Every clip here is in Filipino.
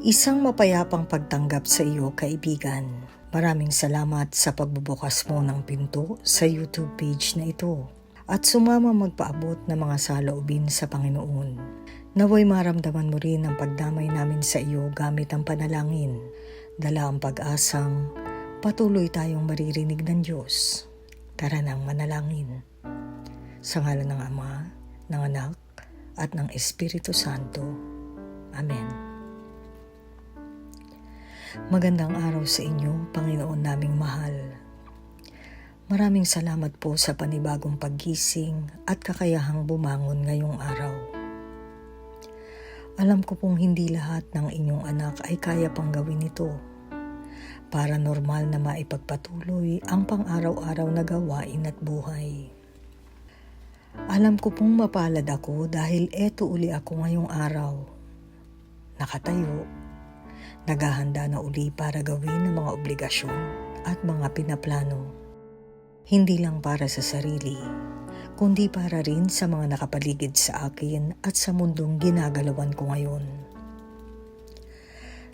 Isang mapayapang pagtanggap sa iyo, kaibigan. Maraming salamat sa pagbubukas mo ng pinto sa YouTube page na ito at sumama magpaabot ng mga saloobin sa Panginoon. Naway maramdaman mo rin ang pagdamay namin sa iyo gamit ang panalangin. Dala ang pag-asang patuloy tayong maririnig ng Diyos. Tara nang manalangin. Sa ngalan ng Ama, ng Anak, at ng Espiritu Santo. Amen. Magandang araw sa inyo, Panginoon naming mahal. Maraming salamat po sa panibagong paggising at kakayahang bumangon ngayong araw. Alam ko pong hindi lahat ng inyong anak ay kaya pang gawin ito para normal na maipagpatuloy ang pang-araw-araw na gawain at buhay. Alam ko pong mapalad ako dahil eto uli ako ngayong araw. Nakatayo, naghahanda na uli para gawin ang mga obligasyon at mga pinaplano. Hindi lang para sa sarili, kundi para rin sa mga nakapaligid sa akin at sa mundong ginagalawan ko ngayon.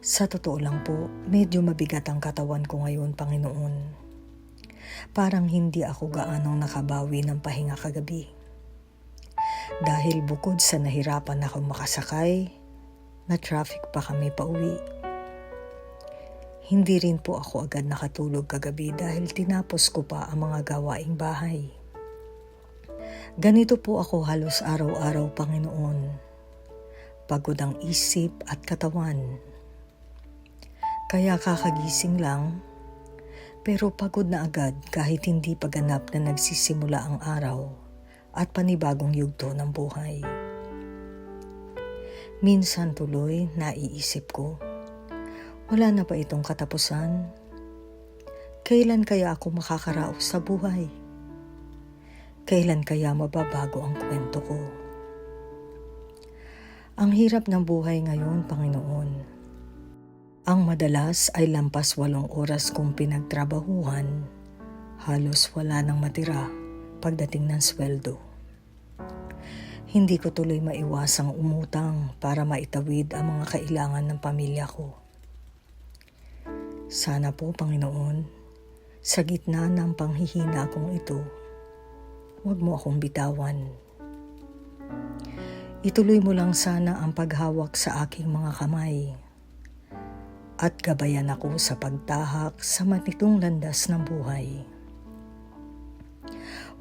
Sa totoo lang po, medyo mabigat ang katawan ko ngayon, Panginoon. Parang hindi ako gaanong nakabawi ng pahinga kagabi. Dahil bukod sa nahirapan ako makasakay, na traffic pa kami pauwi. Hindi rin po ako agad nakatulog kagabi dahil tinapos ko pa ang mga gawaing bahay. Ganito po ako halos araw-araw, Panginoon. Pagod ang isip at katawan. Kaya kakagising lang, pero pagod na agad kahit hindi pa ganap na nagsisimula ang araw at panibagong yugto ng buhay. Minsan tuloy naiisip ko, wala na ba itong katapusan? Kailan kaya ako makakaraos sa buhay? Kailan kaya mababago ang kwento ko? Ang hirap ng buhay ngayon, Panginoon. Ang madalas ay lampas walong oras kong pinagtrabahuhan, halos wala nang matira pagdating ng sweldo. Hindi ko tuloy maiwasang umutang para maitawid ang mga kailangan ng pamilya ko. Sana po, Panginoon, sa gitna ng panghihina kong ito, huwag mo akong bitawan. Ituloy mo lang sana ang paghawak sa aking mga kamay at gabayan ako sa pagtahak sa matitong landas ng buhay.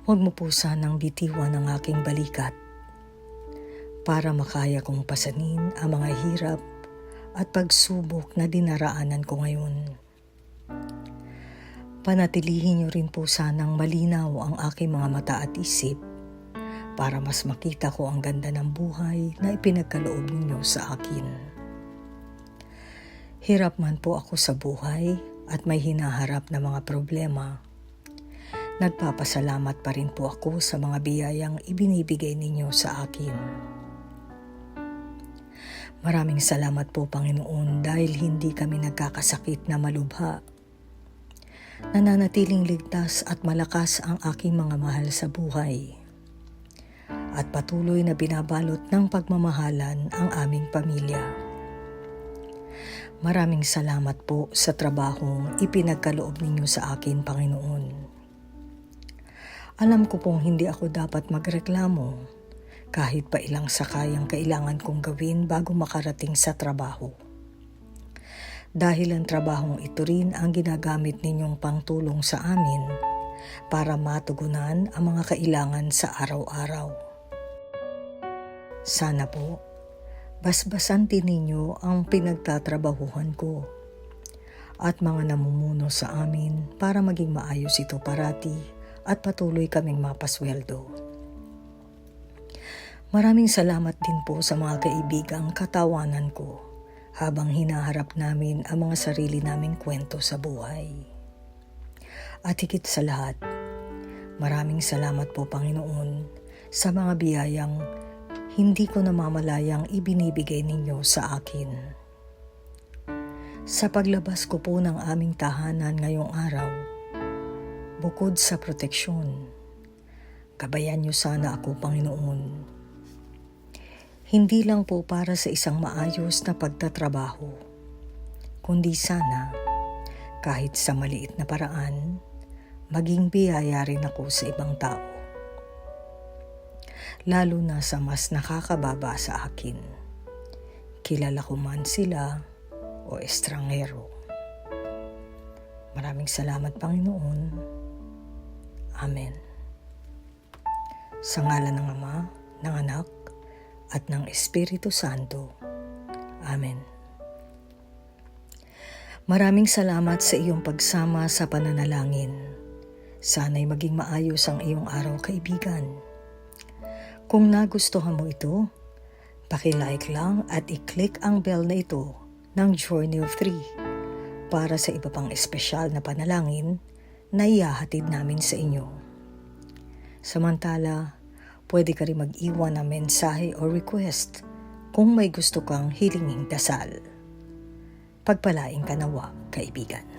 Huwag mo po sanang bitiwan ang aking balikat para makaya kong pasanin ang mga hirap at pagsubok na dinaraanan ko ngayon. Panatilihin niyo rin po sanang malinaw ang aking mga mata at isip para mas makita ko ang ganda ng buhay na ipinagkaloob ninyo sa akin. Hirap man po ako sa buhay at may hinaharap na mga problema. Nagpapasalamat pa rin po ako sa mga biyayang ibinibigay ninyo sa akin. Maraming salamat po Panginoon dahil hindi kami nagkakasakit na malubha. Nananatiling ligtas at malakas ang aking mga mahal sa buhay. At patuloy na binabalot ng pagmamahalan ang aming pamilya. Maraming salamat po sa trabahong ipinagkaloob ninyo sa akin, Panginoon. Alam ko pong hindi ako dapat magreklamo kahit pa ilang sakay ang kailangan kong gawin bago makarating sa trabaho. Dahil ang trabahong ito rin ang ginagamit ninyong pangtulong sa amin para matugunan ang mga kailangan sa araw-araw. Sana po, basbasan din ninyo ang pinagtatrabahuhan ko at mga namumuno sa amin para maging maayos ito parati at patuloy kaming mapasweldo. Maraming salamat din po sa mga kaibigang katawanan ko habang hinaharap namin ang mga sarili naming kwento sa buhay. At higit sa lahat, maraming salamat po Panginoon sa mga biyayang hindi ko namamalayang ibinibigay ninyo sa akin. Sa paglabas ko po ng aming tahanan ngayong araw, bukod sa proteksyon, gabayan niyo sana ako Panginoon hindi lang po para sa isang maayos na pagtatrabaho, kundi sana kahit sa maliit na paraan, maging biyaya rin ako sa ibang tao. Lalo na sa mas nakakababa sa akin. Kilala ko man sila o estranghero. Maraming salamat Panginoon. Amen. Sa ngala ng Ama, ng Anak, at ng Espiritu Santo. Amen. Maraming salamat sa iyong pagsama sa pananalangin. Sana'y maging maayos ang iyong araw, kaibigan. Kung nagustuhan mo ito, pakilike lang at i-click ang bell na ito ng Journey of Three para sa iba pang espesyal na panalangin na iyahatid namin sa inyo. Samantala, pwede ka rin mag-iwan ng mensahe o request kung may gusto kang hilinging dasal. Pagpalaing ka nawa, kaibigan.